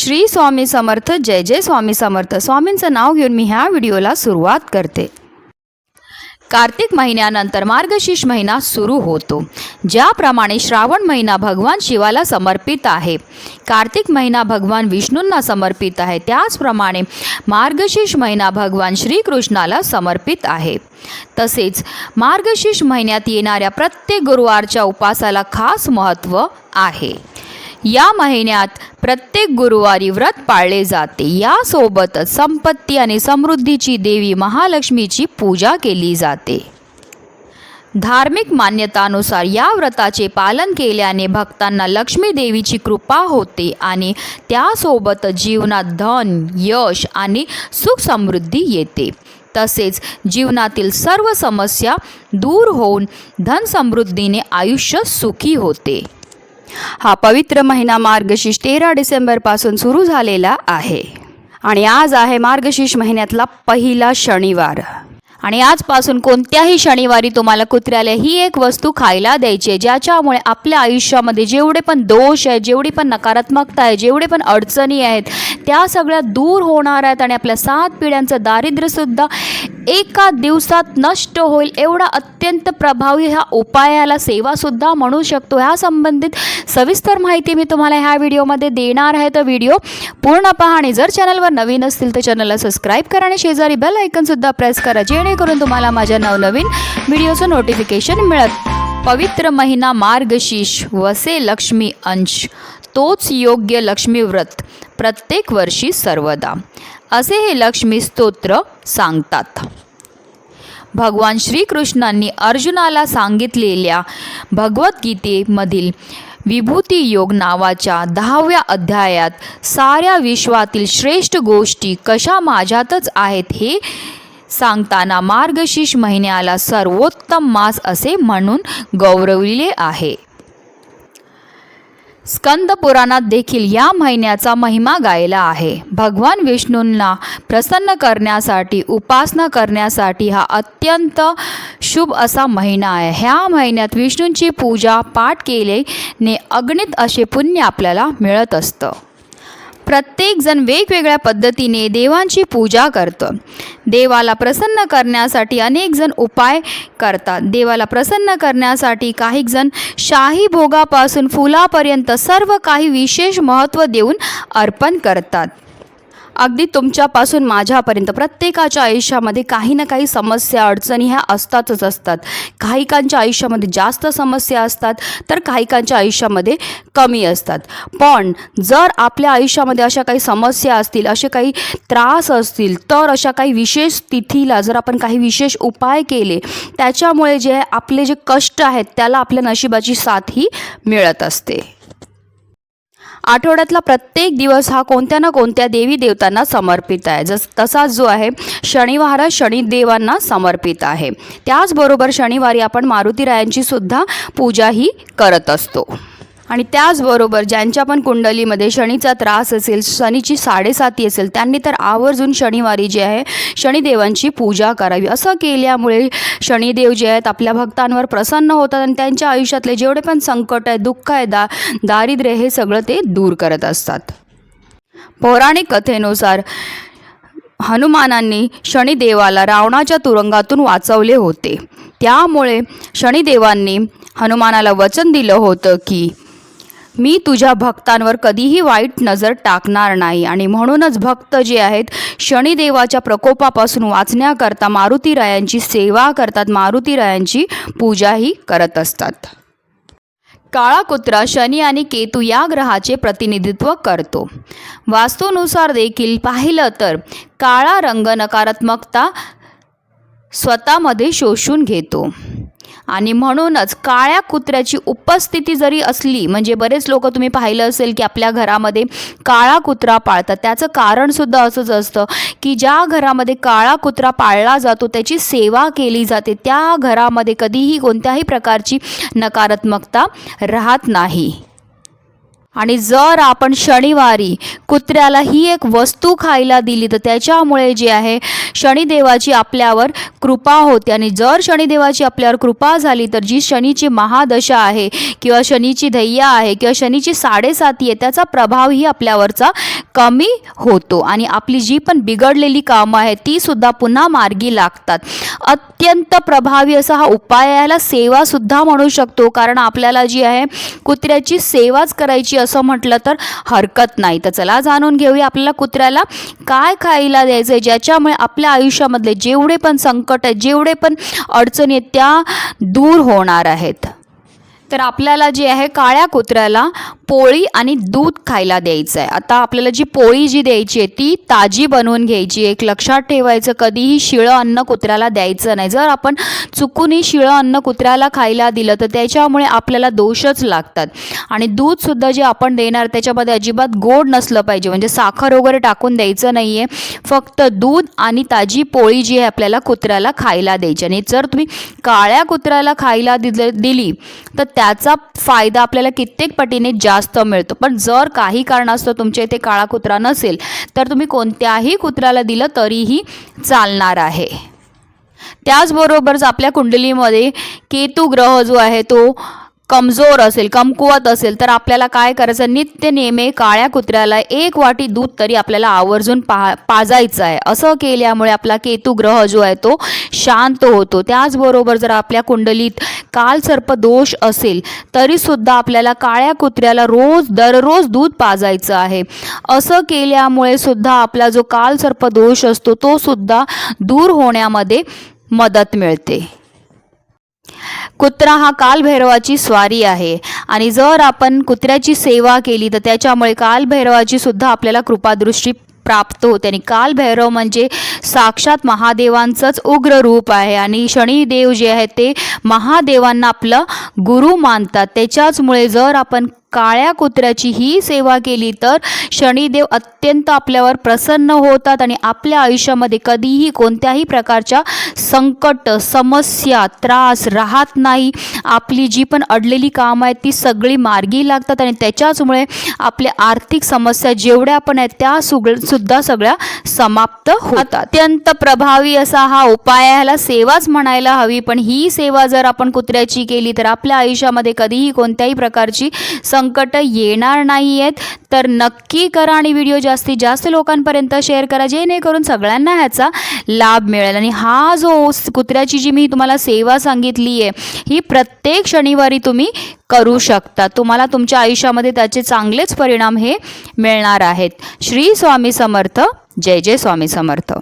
श्री स्वामी समर्थ जय जय स्वामी समर्थ. स्वामींचं नाव घेऊन मी ह्या व्हिडिओला सुरुवात करते. कार्तिक महिन्यानंतर मार्गशीर्ष महिना सुरू होतो. ज्याप्रमाणे श्रावण महिना भगवान शिवाला समर्पित आहे. कार्तिक महिना भगवान विष्णूंना समर्पित आहे. त्याचप्रमाणे मार्गशीर्ष महिना भगवान श्रीकृष्णाला समर्पित आहे. तसेच मार्गशीर्ष महिन्यात येणाऱ्या प्रत्येक गुरुवारच्या उपासाला खास महत्त्व आहे. या महिन्यात प्रत्येक गुरुवारी व्रत पाळले जाते. यासोबतच संपत्ती आणि समृद्धीची देवी महालक्ष्मीची पूजा केली जाते. धार्मिक मान्यतानुसार या व्रताचे पालन केल्याने भक्तांना लक्ष्मी देवीची कृपा होते आणि त्यासोबत जीवनात धन यश आणि सुख समृद्धी येते. तसेच जीवनातील सर्व समस्या दूर होऊन धन समृद्धीने आयुष्य सुखी होते. हा पवित्र महिना मार्गशीर्ष तेरा डिसेंबरपासून सुरू झालेला आहे. आणि आज आहे मार्गशीर्ष महिन्यातला पहिला शनिवार. आणि आजपासून कोणत्याही शनिवारी तुम्हाला कुत्र्याला ही एक वस्तू खायला द्यायची आहे ज्याच्यामुळे आपल्या आयुष्यामध्ये जेवढे पण दोष आहेत जेवढी पण नकारात्मकता आहे जेवढे पण अडचणी आहेत त्या सगळ्या दूर होणार आहेत आणि आपल्या सात पिढ्यांचं दारिद्र्यसुद्धा एका दिवसात नष्ट होईल एवढा अत्यंत प्रभावी ह्या उपायाला सेवासुद्धा म्हणू शकतो. ह्या संबंधित सविस्तर माहिती मी तुम्हाला ह्या व्हिडिओमध्ये देणार आहे. तर व्हिडिओ पूर्ण पहा आणि जर चॅनलवर नवीन असतील तर चॅनलला सबस्क्राईब करा आणि शेजारी बेल ऐकनसुद्धा प्रेस करा जेणेकरून तुम्हाला माझ्या नवनवीन व्हिडिओचं नोटिफिकेशन मिळत. पवित्र महिना मार्गशीर्ष वसे लक्ष्मी अंश तोच योग्य लक्ष्मी व्रत प्रत्येक वर्षी सर्वदा. असे हे लक्ष्मी स्तोत्र सांगतात. भगवान श्रीकृष्णांनी अर्जुनाला सांगितलेल्या भगवद्गीतेमधील विभूती योग नावाच्या दहाव्या अध्यायात साऱ्या विश्वातील श्रेष्ठ गोष्टी कशा माझ्यातच आहेत हे सांगताना मार्गशीर्ष महिन्याला सर्वोत्तम मास असे म्हणून गौरविले आहे. स्कंद पुराणात देखील या महिन्याचा महिमा गायला आहे. भगवान विष्णूंना प्रसन्न करण्यासाठी उपासना करण्यासाठी हा अत्यंत शुभ असा महिना आहे. ह्या महिन्यात विष्णूंची पूजा पाठ केल्याने अगणित असे पुण्य आपल्याला मिळत असतं. प्रत्येकजण वेगवेगळ्या पद्धतीने देवांची पूजा करतं. देवाला प्रसन्न करण्यासाठी अनेक जण उपाय करतात. देवाला प्रसन्न करण्यासाठी काही जण शाही भोगापासून फुलापर्यंत सर्व काही विशेष महत्त्व देऊन अर्पण करतात. अगदी तुमच्यापासून माझ्यापर्यंत. प्रत्येकाच्या आयुष्यामध्ये काही ना काही समस्या अडचणी ह्या असतातच असतात. काहीकांच्या आयुष्यामध्ये जास्त समस्या असतात तर काहीकांच्या आयुष्यामध्ये कमी असतात. पण जर आपल्या आयुष्यामध्ये अशा काही समस्या असतील असे काही त्रास असतील तर अशा काही विशेष तिथीला जर आपण काही विशेष उपाय केले त्याच्यामुळे जे आपले जे कष्ट आहेत त्याला आपल्या नशिबाची साथ ही मिळत असते. आठवड्यातला प्रत्येक दिवस हा कोणत्या ना कोणत्या देवी देवतांना समर्पित आहे. जस तसाच जो आहे शनिवार हा शनिदेवांना समर्पित आहे. त्याचबरोबर शनिवारी आपण मारुतीरायांची सुद्धा पूजाही करत असतो. आणि त्याचबरोबर ज्यांच्या पण कुंडलीमध्ये शनीचा त्रास असेल शनीची साडेसाती असेल त्यांनी तर आवर्जून शनिवारी जे आहे शनिदेवांची पूजा करावी. असं केल्यामुळे शनिदेव जे आहेत आपल्या भक्तांवर प्रसन्न होतात आणि त्यांच्या आयुष्यातले जेवढे पण संकट आहे दुःख आहे दा दारिद्र्य हे सगळं ते दूर करत असतात. पौराणिक कथेनुसार हनुमानांनी शनिदेवाला रावणाच्या तुरुंगातून वाचवले होते. त्यामुळे शनिदेवांनी हनुमानाला वचन दिलं होतं की मी तुझ्या भक्तांवर कधीही वाईट नजर टाकणार नाही. आणि म्हणूनच भक्त जे आहेत शनिदेवाच्या प्रकोपापासून वाचण्याकरता मारुतीरायांची सेवा करतात. मारुतीरायांची पूजाही करत असतात. काळा कुत्रा शनी आणि केतू या ग्रहाचे प्रतिनिधित्व करतो. वास्तूनुसार देखील पाहिलं तर काळा रंग नकारात्मकता स्वतःमध्ये शोषून घेतो. आणि म्हणूनच काळ्या कुत्र्याची उपस्थिती जरी असली म्हणजे बरेच लोक तुम्ही पाहिलं असेल की आपल्या घरामध्ये काळा कुत्रा पाळतात. त्याचं कारणसुद्धा असंच असतं की ज्या घरामध्ये काळा कुत्रा पाळला जातो त्याची सेवा केली जाते त्या घरामध्ये कधीही कोणत्याही प्रकारची नकारात्मकता राहत नाही. आणि जर आपण शनिवारी कुत्र्याला ही एक वस्तू खायला दिली तर त्याच्यामुळे जी आहे शनिदेवाची आपल्यावर कृपा होते. आणि जर शनिदेवाची आपल्यावर कृपा झाली तर जी शनीची महादशा आहे किंवा शनीची धैया आहे किंवा शनीची साडेसाती आहे त्याचा प्रभावही आपल्यावरचा कमी होतो. आणि आपली जी पण बिघडलेली कामं आहेत ती सुद्धा पुन्हा मार्गी लागतात. अत्यंत प्रभावी असा हा उपाय याला सेवासुद्धा म्हणू शकतो. कारण आपल्याला जी आहे कुत्र्याची सेवाच करायची असं म्हटलं तर हरकत नाही. तर चला जाणून घेऊया आपल्याला कुत्र्याला काय खायला द्यायचं आहे ज्याच्यामुळे आपल्या आयुष्यामधले जेवढे पण संकट आहेत जेवढे पण अडचणी आहेत त्या दूर होणार आहेत. तर आपल्याला जे आहे काळ्या कुत्र्याला पोळी आणि दूध खायला द्यायचं आहे आता आपल्याला जी पोळी जी द्यायची आहे ती ताजी बनवून घ्यायची एक लक्षात ठेवायचं कधीही शिळं अन्न कुत्र्याला द्यायचं नाही. जर आपण चुकूनही शिळं अन्न कुत्र्याला खायला दिलं तर त्याच्यामुळे आपल्याला दोषच लागतात. आणि दूधसुद्धा जे आपण देणार त्याच्यामध्ये अजिबात गोड नसलं पाहिजे. म्हणजे साखर वगैरे टाकून द्यायचं नाही आहे फक्त दूध आणि ताजी पोळी जी आहे आपल्याला कुत्र्याला खायला द्यायची. आणि जर तुम्ही काळ्या कुत्र्याला खायला दिलं दिली तर त्याचा फायदा आपल्याला कित्येक पटीने जास्त मिळतो. पण जर काही कारणास्तव तुमच्या इथे काळा कुत्रा नसेल तर तुम्ही कोणत्याही कुत्र्याला दिलं तरीही चालणार आहे. त्याचबरोबर आपल्या कुंडलीमध्ये केतू ग्रह जो आहे तो कमजोर असेल कमकुवत असेल तर आपल्याला काय करायचं? नित्य नेमे काळ्या कुत्र्याला एक वाटी दूध तरी आपल्याला आवर्जून पा पाजायचं आहे. असं केल्यामुळे आपला केतू ग्रह जो आहे तो शांत होतो. त्याचबरोबर जर आपल्या कुंडलीत कालसर्प दोष असेल तरीसुद्धा आपल्याला काळ्या कुत्र्याला रोज दररोज दूध पाजायचं आहे. असं केल्यामुळे सुद्धा आपला जो कालसर्प दोष असतो तो सुद्धा दूर होण्यामध्ये मदत मिळते. कुत्रा हा कालभैरवाची स्वारी आहे. आणि जर आपण कुत्र्याची सेवा केली तर त्याच्यामुळे कालभैरवाची सुद्धा आपल्याला कृपादृष्टी प्राप्त होते. आणि कालभैरव म्हणजे साक्षात महादेवांचंच उग्र रूप आहे. आणि शनिदेव जे आहे ते महादेवांना आपलं गुरु मानतात. त्याच्याचमुळे जर आपण काळ्या कुत्र्याची ही सेवा केली तर शनिदेव अत्यंत आपल्यावर प्रसन्न होतात आणि आपल्या आयुष्यामध्ये कधीही कोणत्याही प्रकारच्या संकट समस्या त्रास राहत नाही. आपली जी पण अडलेली कामं आहेत ती सगळी मार्गी लागतात आणि त्याच्याचमुळे आपल्या आर्थिक समस्या जेवढ्या पण आहेत त्या सुग सुद्धा सगळ्या समाप्त होतात. अत्यंत प्रभावी असा हा उपाय आहे. ह्याला सेवाच म्हणायला हवी. पण ही सेवा जर आपण कुत्र्याची केली तर आपल्या आयुष्यामध्ये कधीही कोणत्याही प्रकारची संकटं येणार नाही आहेत तर नक्की करा आणि व्हिडिओ जास्तीत जास्त लोकांपर्यंत शेअर करा जेणेकरून सगळ्यांना ह्याचा लाभ मिळेल. आणि हा जो कुत्र्याची जी मी तुम्हाला सेवा सांगितली आहे ही प्रत्येक शनिवारी तुम्ही करू शकता. तुम्हाला तुमच्या आयुष्यामध्ये त्याचे चांगलेच परिणाम हे मिळणार आहेत. श्री स्वामी समर्थ. जय जय स्वामी समर्थ.